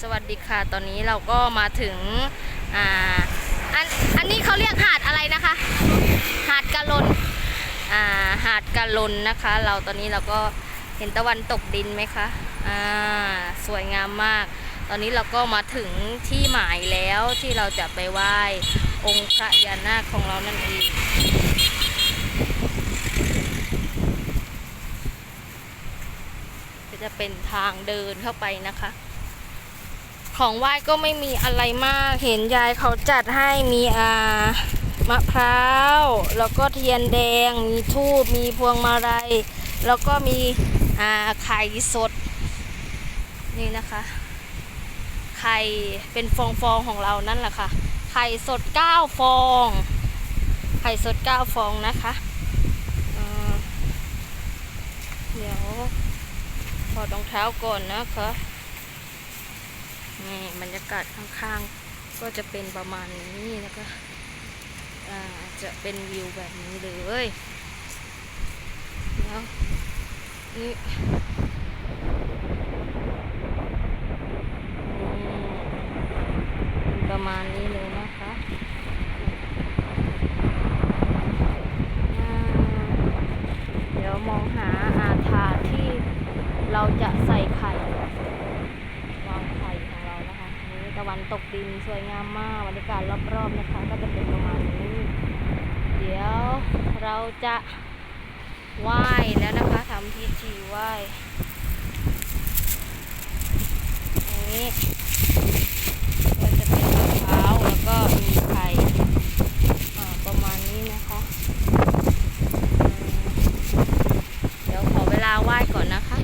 สวัสดีค่ะ ตอนนี้เราก็มาถึงอ่าอันอันนี้เขาเรียกหาดอะไรนะคะ หาดกะลนอ่าหาดกะลนนะคะ เราตอนนี้เราก็เห็นตะวันตกดินไหมคะอ่าสวยงามมาก ตอนนี้เราก็มาถึงที่หมายแล้วที่เราจะไปไหว้องค์พระยานาคของเรานั่นเองจะเป็นทางเดินเข้าไปนะคะ ของไหว้ก็ไม่มีอะไรมาก เห็นยายเขาจัดให้มีอ่ามะพร้าว แล้วก็เทียนแดง มีทูบมีพวงมาลัย แล้วก็มีอ่าไข่สด นี่นะคะ ไข่เป็นฟองๆของเรานั่นแหละค่ะ ไข่สด9ฟอง ไข่สด9ฟองนะคะเดี๋ยวถอดรองเท้าก่อนนะคะ นี่บรรยากาศข้างๆ ก็จะเป็นประมาณนี้แล้วก็จะเป็นวิวแบบนี้เลยแล้วนี่ประมาณนี้เลยนะคะเดี๋ยวมองหาอาถาที่เราจะใส่ไข่ ตกดินสวยงามมากบรรยากาศรอบๆนะคะ ก็จะเป็นประมาณนี้ เดี๋ยวเราจะไหว้แล้วนะคะทำพิธีไหว้นี้ก็จะเป็นมท้าแล้วก็มีไข่ประมาณนี้นะคะ เดี๋ยวขอเวลาไหว้ก่อนนะคะ